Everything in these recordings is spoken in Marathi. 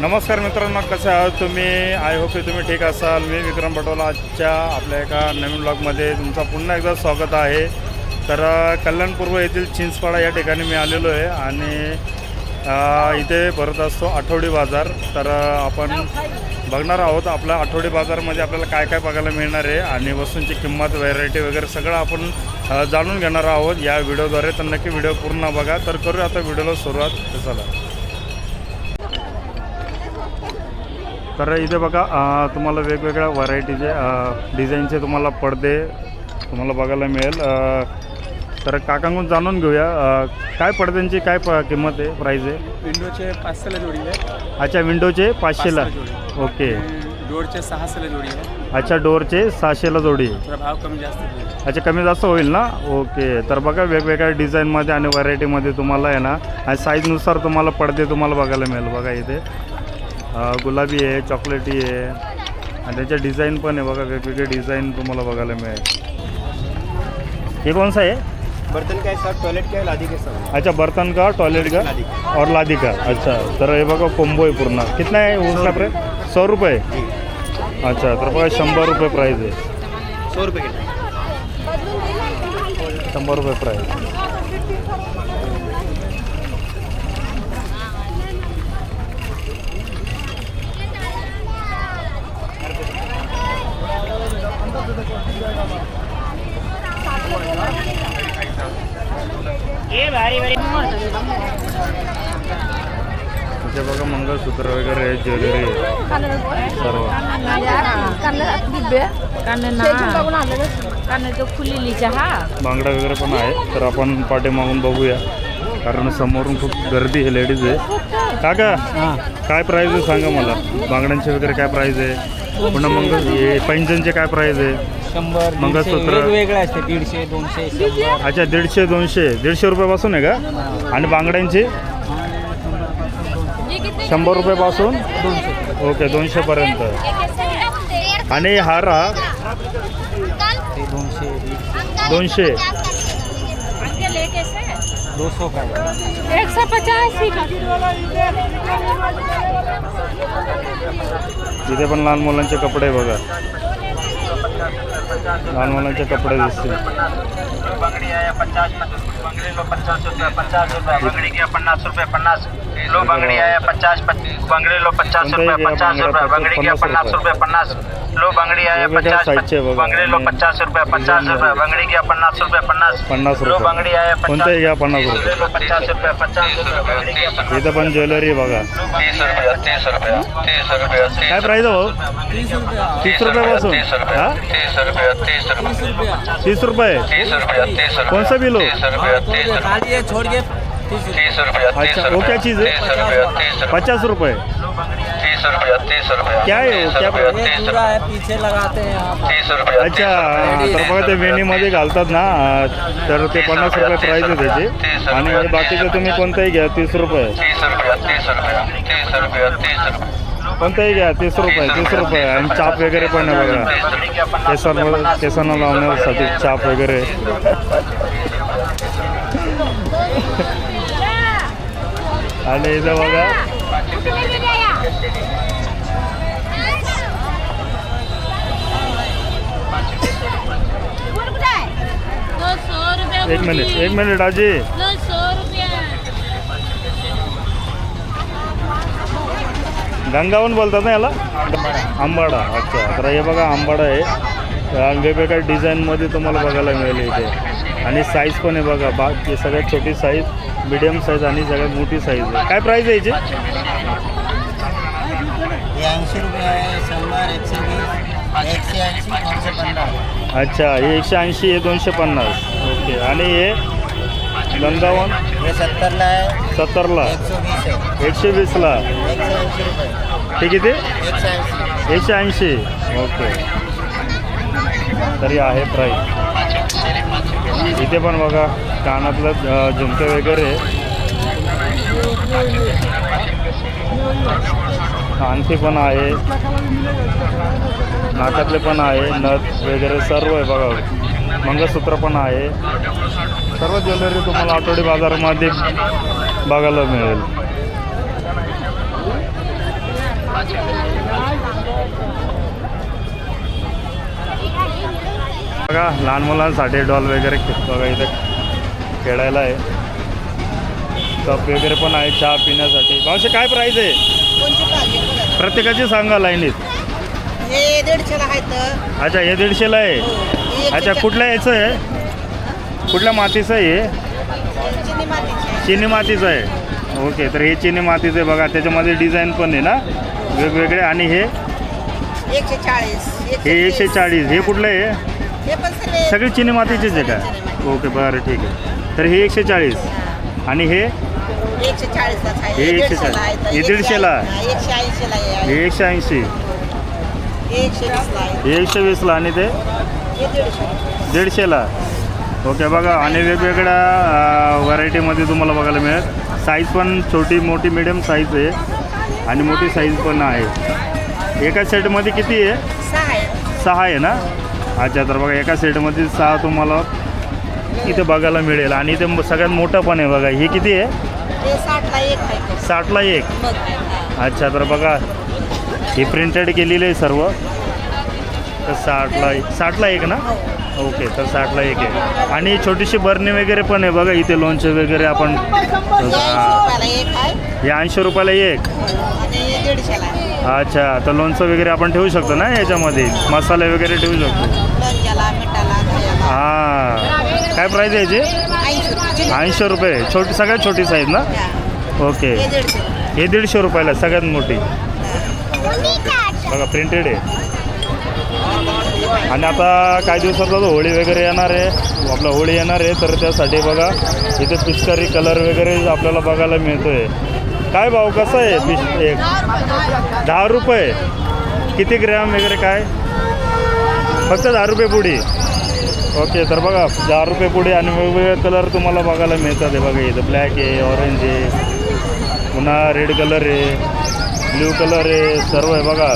नमस्कार मित्रांनो कसे आहात तुम्ही? आय होप की तुम्ही ठीक असाल. मी विक्रम पटोला आजच्या आपल्या एका नवीन ब्लॉगमध्ये तुमचा पुन्हा एकदा स्वागत आहे. तर कल्याणपूर्व कल्याण पूर्व येथील चिंचपाडा या ठिकाणी मी आलेलो आहे आणि इथे भरत असतो आठवडी बाजार. तर आपण बघणार आहोत आपल्या आठवडी बाजारमध्ये आपल्याला काय काय बघायला मिळणार आहे आणि वस्तूंची किंमत व्हरायटी वगैरे सगळं आपण जाणून घेणार आहोत या व्हिडिओद्वारे तर नक्की व्हिडिओ पूर्ण बघा. तर करूया आता व्हिडिओला सुरुवात. चला. तर इथे बघा तुम्हाला वेगवेगळ्या व्हरायटीचे डिझाईनचे तुम्हाला पडदे तुम्हाला बघायला मिळेल. तर काकांकडून जाणून घेऊया काय पडद्यांची काय प किंमत आहे प्राईज आहे? विंडोचे पाचशेला जोडी आहे. अच्छा विंडोचे पाचशेला ओके. डोरचे सहाशेला जोडी आहे. अच्छा डोअरचे सहाशेला जोडी भाव कमी जास्त अच्छा कमी जास्त होईल ना? ओके. तर बघा वेगवेगळ्या डिझाईनमध्ये आणि व्हरायटीमध्ये तुम्हाला आहे ना आणि साईजनुसार तुम्हाला पडदे तुम्हाला बघायला मिळेल. बघा इथे. गुलाबी आहे चॉकलेटी आहे. आणि त्याच्या डिझाईन पण आहे बघा वेगवेगळे डिझाईन तुम्हाला बघायला मिळेल. हे कौन सा है बर्तन का है सर? टॉयलेट का है लादी के सर? अच्छा बर्तन का टॉयलेट का? लादी और लादी का? अच्छा तर हे बघा कोंबो आहे पूर्ण. कितना आहे उसका प्राईस सौ रुपये? अच्छा तर बघा शंभर रुपये प्राईज आहे. सौ रुपये के शंभर रुपये प्राईज इथे बघा मंगळसूत्र वगैरे ज्वेलरी सर्व. कानाचं खुलेली चहा बांगडा वगैरे पण आहे तर आपण पाठीमागून बघूया. कारण समोरून खूप गर्दी आहे लेडीज आहे. काका काय प्राईज आहे सांगा मला? बांगड्यांचे वगैरे काय प्राईज आहे? पुन्हा मंगळ हे पैंजनचे काय प्राईज आहे? शंभर मंगळसूत्र. वेगवेगळे असते दीडशे दोनशे शंभर. अच्छा दीडशे दोनशे. दीडशे रुपयापासून आहे का? आणि बांगड्यांची? शंभर रुपयापासून ओके दोनशेपर्यंत आणि हार? हा ते दोनशे. दोनशे. दो सौ का? एक सौ पचासी का पण लहान मुलांचे कपडे बघा. लहान मुलांचे कपडे दिसतील. बंगड़ी आहे पचास पचास रुपये पचास रुपये बंगड़ी के पन्नास रुपये पन्नास. लो बंगड़ी आया पचास बंगड़ी लो पचास रुपये पचास रुपये बंगड़ी के पन्नास रुपये। पन्नास लो बंगड़ी आया पचास बंगड़ी लो पचास रुपये पचास रुपये बंगड़ी के पन्नास रुपये पन्नास पन्नास लो बंगड़ी आया रुपये घ्या पन्नास रुपये? पचास रुपये पचास रुपये इथं पण ज्वेलरी बघा तीस रुपये तीस रुपये तीस रुपये। काय प्राईज हो तीस रुपया। तीस रुपयापासून तीस रुपये तीस रुपये तीस रुपये। तीस रुपये। तीस कौन सा बिल रुपये तीस खाली छोड़ के तीस रुपया तीस रुपया. अच्छा वो क्या चीज़ है पचास रुपये. तीस रुपया. तीस रुपया क्या है वो क्या पूरा है पीछे लगाते हैं आप। तीस रुपया अच्छा तर बघा ते वेणीमध्ये घालतात ना तर ते पन्नास रुपये प्राईज आहे त्याची. आणि हे बाकीचे तुम्ही कोणताही घ्या तीस रुपये. तीस रुपया तीस रुपया तीस रुपया तीस रुपया. कोणताही घ्या तीस रुपये तीस रुपये. आणि चाप वगैरे पण आहे बघा. केसांवर केसांना लावण्यासाठी चाप वगैरे. आणि इथं बघा. एक मिनिट एक मिनिट आजी. गंगाहून गंगावून बोलतात ना याला? आंबाडा अच्छा. तर हे बघा आंबाडा आहे. वेगवेगळ्या डिझाईनमध्ये तुम्हाला बघायला मिळेल इथे. आणि साईज पण आहे बघा बा सगळ्यात छोटी साईज मिडियम साईज आणि सगळ्यात मोठी साईज आहे. काय प्राईज आहे याची? ऐंशी रुपये अच्छा हे एकशे ऐंशी हे दोनशे पन्नास. ओके. आणि हे गंगावन? सत्तरला है सत्तरला. एक सौ बीस है एकशे वीसला हे किती? एकशे ऐंशी. ओके. तरी आहे प्राईस इथे पण बघा कानातलं झुमके वगैरे. आणखी पण आहे. नाकातले पण आहे नथ वगैरे सर्व आहे बघा. मंगळसूत्र पण आहे. सर्व ज्वेलरी तुम्हाला आठवडी बाजारामध्ये बघायला मिळेल. बघा लहान मुलांसाठी डॉल वगैरे बघा इथे खेळायला आहे. कप वगैरे पण आहे चहा पिण्यासाठी. भावचे काय प्राईज आहे. प्रत्येकाची सांगा लाईनीत हे दीडशेला आहेत अच्छा हे दीडशेला आहे? हे अच्छा कुठल्या याचं आहे? कुठल्या मातीचं आहे. चिनी मातीचे आहे. ओके तर हे चिनी मातीचं आहे बघा. त्याच्यामध्ये डिझाईन पण आहे ना? वेगवेगळे आणि हे? एकशे चाळीस हे एकशे. चाळीस हे कुठलं आहे? हे पण सर्व सगळे चिनी मातीचेच आहे का? ओके बरं ठीक आहे. तर हे एकशे चाळीस. आणि हे? एकशे आहे. हे एकशे आहे. चाळीस. हे दीडशेला. हा, एकशे ऐंशीला आहे. एकशे ऐंशी. एकशे वीसला आहे. हे एकशे वीसला आणि ते? हे दीडशे. दीडशेला. ओके बघा आणि वेगवेगळ्या व्हरायटीमध्ये तुम्हाला बघायला मिळेल. साईज पण छोटी मोठी मिडियम साईज आहे. आणि मोठी साईज पण आहे. एका सेटमध्ये किती आहे? सहा आहे. सहा आहे ना? अच्छा तर बघा एका सेटमध्ये सहा तुम्हाला इथे बघायला मिळेल. आणि इथे म- सगळ्यात मोठं पण आहे बघा. ही किती आहे? साठला एक एक. अच्छा तर बघा. ही प्रिंटेड केलेली आहे सर्व. तर साठला साठला एक ना? हो. ओके तर साठला एक आहे. आणि छोटीशी बरणी वगैरे पण आहे बघा इथे लोणचे वगैरे आपण. हे ऐंशी रुपयाला एक. अच्छा तर लोणचं वगैरे आपण ठेवू शकतो ना याच्यामध्ये? मसाले वगैरे ठेवू शकतो. हां. काय प्राईज आहे याची? ऐंशी रुपये. छोटी सगळ्यात छोटी साईज ना? ओके. हे दीडशे रुपयाला सगळ्यात मोठी. बघा प्रिंटेड आहे. आणि आता काही दिवसात होळी वगैरे येणार आहे. आपलं होळी येणार आहे तर त्यासाठी बघा इथे पिचकारी कलर वगैरे आपल्याला बघायला मिळतोय. काय भाव कसं आहे पिश एक दहा रुपये. किती ग्रॅम वगैरे काय? फक्त दहा रुपये पुढी ओके तर बघा दहा रुपये पुढे आणि वेगवेगळे कलर तुम्हाला बघायला मिळतात हे बघा इथं ब्लॅक आहे ऑरेंज आहे पुन्हा रेड कलर आहे ब्ल्यू कलर आहे सर्व आहे बघा.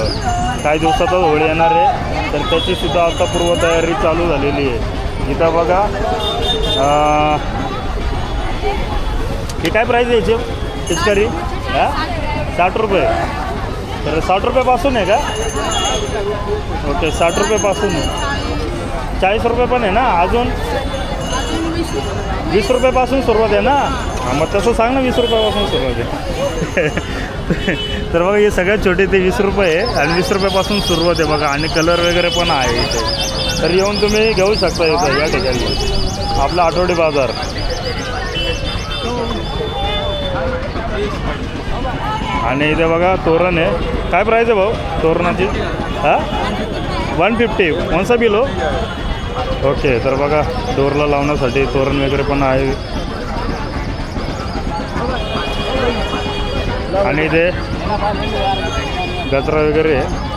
काही दिवसातच होळी येणार आहे. तर त्याचीसुद्धा आता पूर्वतयारी चालू झालेली आहे. इथं बघा ही काय प्राईज आहे याची? पिचकारी हां? साठ रुपये. तर साठ रुपयापासून आहे का? ओके साठ रुपयापासून चाळीस रुपये पण आहे ना अजून? वीस रुपयापासून सुरुवात आहे ना? मग तसं सांग ना वीस रुपयापासून सुरुवात आहे. तर बघा हे सगळ्यात छोटे ते वीस रुपये आहे. आणि वीस रुपयापासून सुरुवात आहे बघा. आणि कलर वगैरे पण आहे इथे. तर येऊन तुम्ही घेऊ शकता इथं या ठिकाणी. आपला आठवडी बाजार. आणि इथे बघा तोरण आहे. काय प्राईज आहे भाऊ तोरणाची? हां? वन फिफ्टी कोणसा बिलो हो? ओके तर बघा डोरला लावण्यासाठी तोरण वगैरे पण आहे. आणि ते गजरा वगैरे आहे.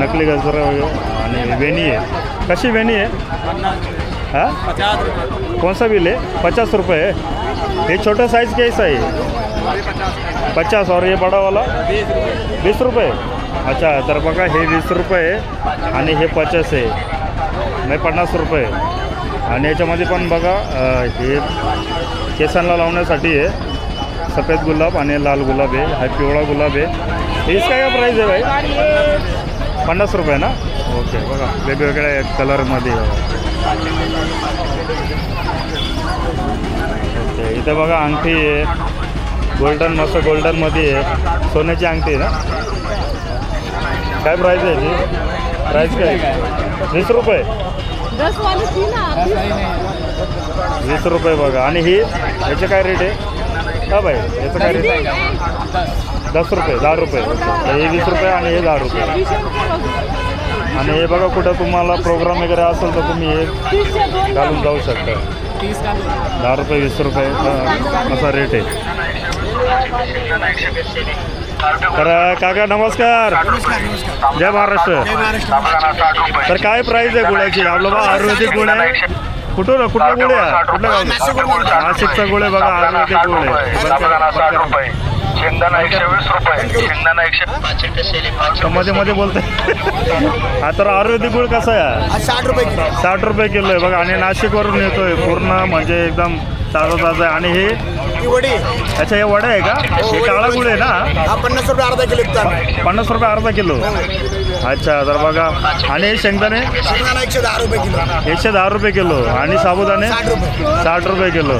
नकली गजरा वगैरे आणि वेणी आहे. कशी वेणी आहे? हां? कोणसा बिल आहे? पचास रुपये हे छोटं छोटा साइज कैसा है पचास और ये बड़ा वाला वीस रुपये अच्छा तर बघा हे वीस रुपये आहे आणि हे पचास आहे. नाही पन्नास रुपये आणि याच्यामध्ये पण बघा हे केसांना लावण्यासाठी आहे. सफेद गुलाब आणि लाल गुलाब आहे. हा पिवळा गुलाब आहे. हे इसका काय प्राईज आहे भाई? पन्नास रुपये ना? ओके बघा. वेगवेगळ्या कलरमध्ये ओके इथे बघा अंगठी आहे. गोल्डन मस्त गोल्डनमध्ये आहे. सोन्याची अंगठी आहे ना? काय प्राईस आहे याची प्राईस काय? वीस रुपये. दस वाली थी ना वीस रुपये बघा. आणि ही? याचे काय रेट आहे? हा भाई याचं काय रेट आहे? दस रुपये दहा रुपये. हे वीस रुपये आणि हे दहा रुपये. आणि हे बघा कुठं तुम्हाला प्रोग्राम वगैरे असेल तर तुम्ही हे घालून जाऊ शकता. दहा रुपये वीस रुपये असा रेट आहे. तर काका नमस्कार. जय महाराष्ट्र. तर काय प्राईस आहे गुळाची? आपलं बा आयुर्वेदिक गुळ आहे. कुठून कुठला गुळ आहे कुठल्या नाशिकचा गुळ आहे बघा आयुर्वेदिक गुळ आहे रुपये शेंगदाणा एकशे वीस रुपये. शेंगदाणा एकशे तर मध्ये मध्ये बोलते हा तर आयुर्वेदिक गुळ कसा आहे? साठ रुपये किलो. साठ रुपये किलो आहे. बघा आणि नाशिकवरून येतोय. पूर्ण म्हणजे एकदम ताजा ताजा आहे. आणि हे? ही वडी. अच्छा हे वडा आहे का? हे काळा गुळ आहे ना? हा पन्नास रुपये अर्धा किलो पन्नास रुपये अर्धा किलो? अच्छा तर बघा. आणि हे शेंगदाणे? शेंगदाणा एकशे दहा रुपये किलो. एकशे दहा रुपये किलो. आणि साबुदाणे? साठ रुपये. साठ रुपये किलो.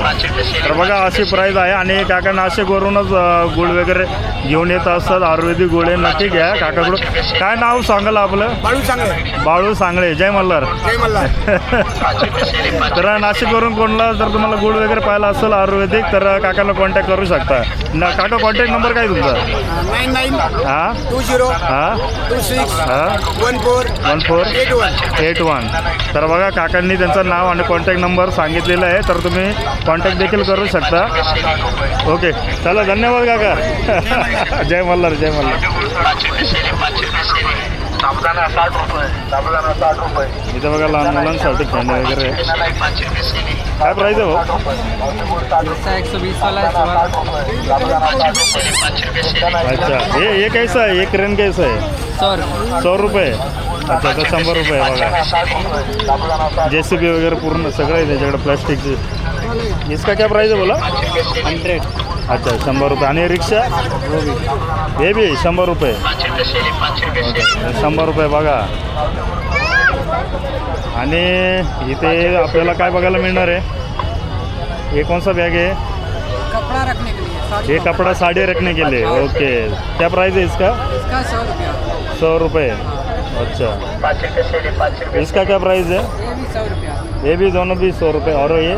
तर बघा अशी प्राईस आहे. आणि काका नाशिकवरूनच गुळ वगैरे घेऊन येत असतात. आयुर्वेदिक गुळ आहे. नक्की घ्या काकाकडून. काय नाव सांगाल आपलं? बाळू चांगले बाळू सांगळे. जय मल्हार. जय मल्हार. तर नाशिकवरून कोणला जर तुम्हाला गुळ वगैरे पाहिला असेल आयुर्वेदिक तर काकाला कॉन्टॅक्ट करू शकता. ना काका कॉन्टॅक्ट नंबर काय तुमचा? नाईन नाईन हा? टू झिरो हा? टू सिक्स हा one four one four eight one eight one तर बघा काकांनी त्यांचं नाव आणि कॉन्टॅक्ट नंबर सांगितलेला आहे तर तुम्ही कॉन्टॅक्ट देखील करू शकता. ओके चला धन्यवाद काका. जय मल्हार जय मल्हार. साबुदाणा साठ रुपये. साबुदाणा साठ रुपये. इथं बघा लहान मुलांसाठी खेळणे वगैरे. काय प्राईस आहे भाऊ? एक वाला है अच्छा. हे हे कैसा आहे? एक रेन कैसा आहे? सौ रुपये सौ रुपये. अच्छा तर शंभर रुपये बघा. जे सी बी वगैरे पूर्ण सगळं आहे त्याच्याकडे प्लास्टिकची इसका क्या प्राईस आहे बोला? हंड्रेड. अच्छा शंभर रुपये. आणि रिक्षा? हे बी शंभर रुपये. शंभर रुपये बघा. आणि इथे आपल्याला काय बघायला मिळणार आहे? हे कोणसा बॅग आहे? कपड़ा रखने के लिए साड़ी ये कपड़ा साड़ी रखने के लिए. ओके. क्या प्राइस है इसका? इसका सौ रुपया. सौ रुपये. अच्छा. इसका क्या प्राइस है ये भी सौ रुपया. ये भी दोनों भी सौ रुपये. और ये?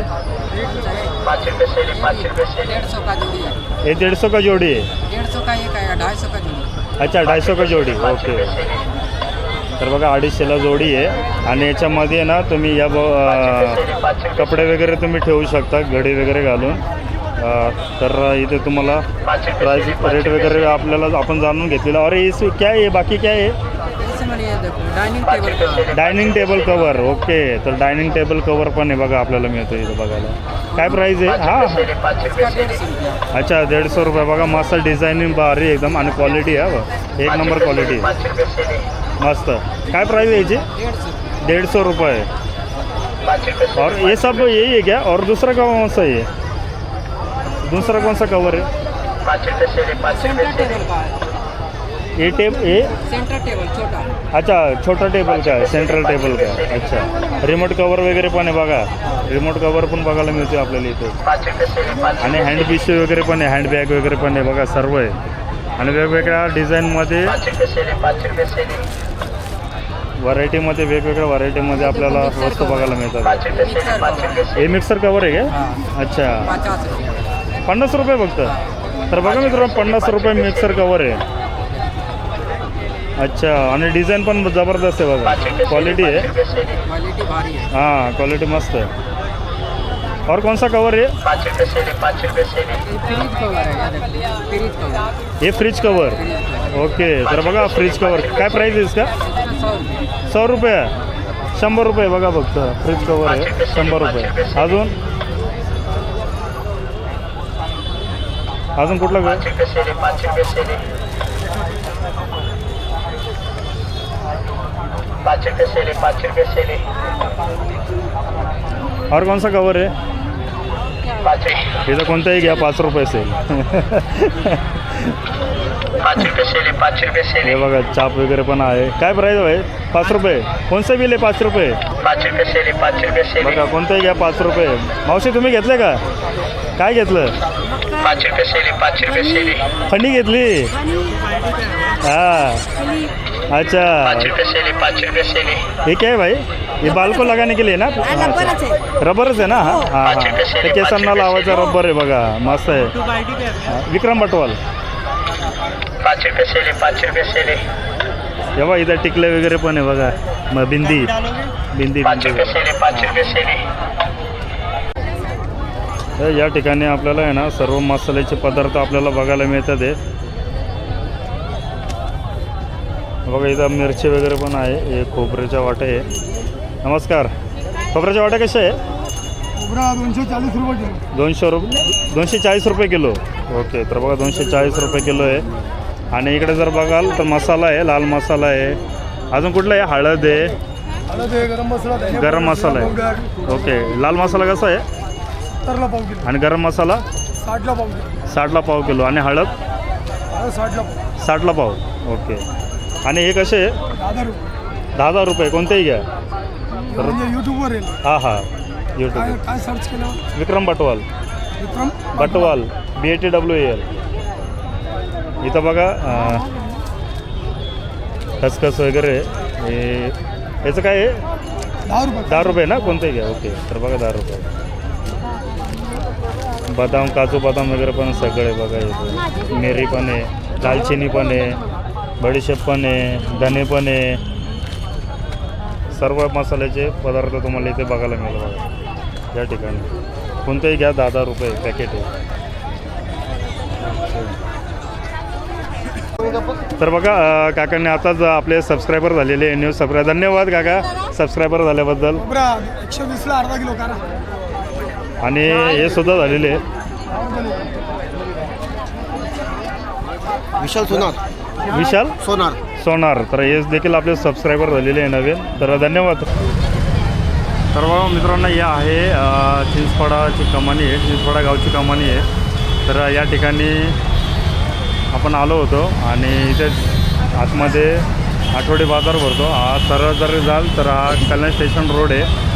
डेढ़ सौ का जोड़ी है ये डेढ़ सौ का जोड़ी है डेढ़ सौ का एक आएगा ढाई सौ का जोड़ी? अच्छा ढाई सौ का जोडी? ओके. तर बघा अडीचशेला जोडी आहे. आणि याच्यामध्ये ना तुम्ही या ब अं, कपडे वगैरे तुम्ही ठेवू शकता घडी वगैरे घालून. अं, तर इथे तुम्हाला प्राइस रेट वगैरे आपल्याला आपण जाणून घेतलेलं. अरे इस क्या आहे? बाकी क्या आहे? ये देखो डाइनिंग टेबल का डायनिंग टेबल कवर ओके तर डायनिंग टेबल कवर पण आहे बघा आपल्याला मिळतं इथं बघायला. काय प्राईस आहे? हां. इसका डेढ़ सौ रुपया अच्छा दीडशे रुपये. बघा मस्त डिझायनिंग भारी एकदम. आणि क्वालिटी आहे बघ. एक नंबर क्वालिटी मस्त. काय प्राईस आहे याची? डेढ़ सौ रुपया. डेढ़ सौ रुपये और ये सब यही है क्या? और दूसरा कौन सा है दूसरा कौन सा कवर है? सेंटर टेबल का है। ये टेप ये? सेंटर टेबल छोटा. अच्छा छोटा टेबल का आहे सेंट्रल टेबल का आहे. अच्छा. रिमोट कवर वगैरे पण आहे बघा. रिमोट कवर पण बघायला मिळते आपल्याला इथे. आणि हँड पिशवी वगैरे पण आहे हँड बॅग वगैरे पण आहे बघा सर्व आहे. आणि वेगवेगळ्या डिझाईनमध्ये व्हरायटीमध्ये वेगवेगळ्या व्हरायटीमध्ये आपल्याला वस्तू बघायला मिळतात. मिक्सर हे मिक्सर कवर आहे का? हाँ. अच्छा. पन्नास रुपये फक्त? तर बघा मित्रांनो पन्नास रुपये मिक्सर कवर आहे. अच्छा आणि डिझाईन पण जबरदस्त आहे बघा. क्वालिटी आहे. हां क्वालिटी मस्त आहे. और कौन सा कवर है ये फ्रिज कवर ओके तर बघा फ्रिज कवर काय प्राईज आहे इसका? सौ रुपये शंभर रुपये बघा फक्त. फ्रिज कवर आहे. शंभर रुपये अजून? अजून कुठला काय और कौन सा कवर है? इथं कोणताही घ्या पाच रुपये सेल. हे बघा चाप वगैरे पण आहे. काय प्राईस आहे पाच रुपये. कोणचं बिल आहे पाच रुपये? बघा कोणतंही घ्या पाच रुपये. मावशी तुम्ही घेतले का? काय घेतलं? फंडी घेतली? हाँ. अच्छा. ये क्या है भाई. ये बाल को लगाने के लिए ना. रबरच आहे. ना? हा हा. हा ते केसांना लावायचा रबर आहे बघा. मस्त आहे. हा, विक्रम बटवाल. हे बघा इथं टिकले वगैरे पण आहे बघा. मग बिंदी. बिंदी बिंदी. तर या ठिकाणी आपल्याला आहे ना सर्व मसाल्याचे पदार्थ आपल्याला बघायला मिळतात आहे बघा इथं मिरची वगैरे पण आहे. हे खोबऱ्याच्या वाटे आहे. नमस्कार. खोबऱ्याच्या वाट्या कशा आहे? दोनशे चाळीस रुपये दोनशे रुपये दोनशे चाळीस रुपये किलो. ओके तर बघा दोनशे चाळीस रुपये किलो आहे. आणि इकडे जर बघाल तर मसाला आहे लाल मसाला आहे. अजून कुठला आहे? हळद आहे. गरम मसाला गरम आहे. ओके लाल मसाला कसा आहे? आणि गरम मसाला? साठला पाव किलो. साठला पाव किलो. आणि हळद? हळद साठला पाव. साठला पाव. ओके. आणि हे कसे? दहा रुपये दहा हजार रुपये कोणतेही घ्या. म्हणजे युट्यूबवर येईल. हां हां. काय यूट्यूब काय सर्च केलं? Vikram Batwal. Vikram? Batwal B A T W L इथं बघा अं, खसखस वगैरे हे याचं काय आहे? दहा रुपये. दहा रुपये ना? कोणतंही घ्या. ओके. तर बघा दहा रुपये. बदाम काजू बदाम वगैरे पण सगळे बघा इथे. मिरी पण आहे दालचिनी पण आहे. बडीशेप पण आहे धने पण आहे. सर्व मसाल्याचे पदार्थ तुम्हाला इथे बघायला मिळेल बघा. या ठिकाणी. कोणतेही घ्या दहा दहा रुपये पॅकेट आहे. तर बघा काकांनी आताच आपले सबस्क्रायबर झालेले आहे. न्यूज सबस्क्राईब धन्यवाद काका. सबस्क्रायबर झाल्याबद्दल. खोबरा एकशे वीसला अर्धा किलो करा. आणि हे सुद्धा झालेले विशाल सोनार. विशाल? सोनार. सोनार. तर हे देखील आपले सबस्क्रायबर झालेले आहे नवीन. तर धन्यवाद. तर बघा मित्रांनो या आहे चिंचपाडाची कमानी आहे. चिंचपाडा गावची कमानी आहे. तर या ठिकाणी आपण आलो होतो आणि इथे आतमध्ये आठवडे बाजार भरतो. हा सरळ जर जाल तर हा कल्याण स्टेशन रोड आहे.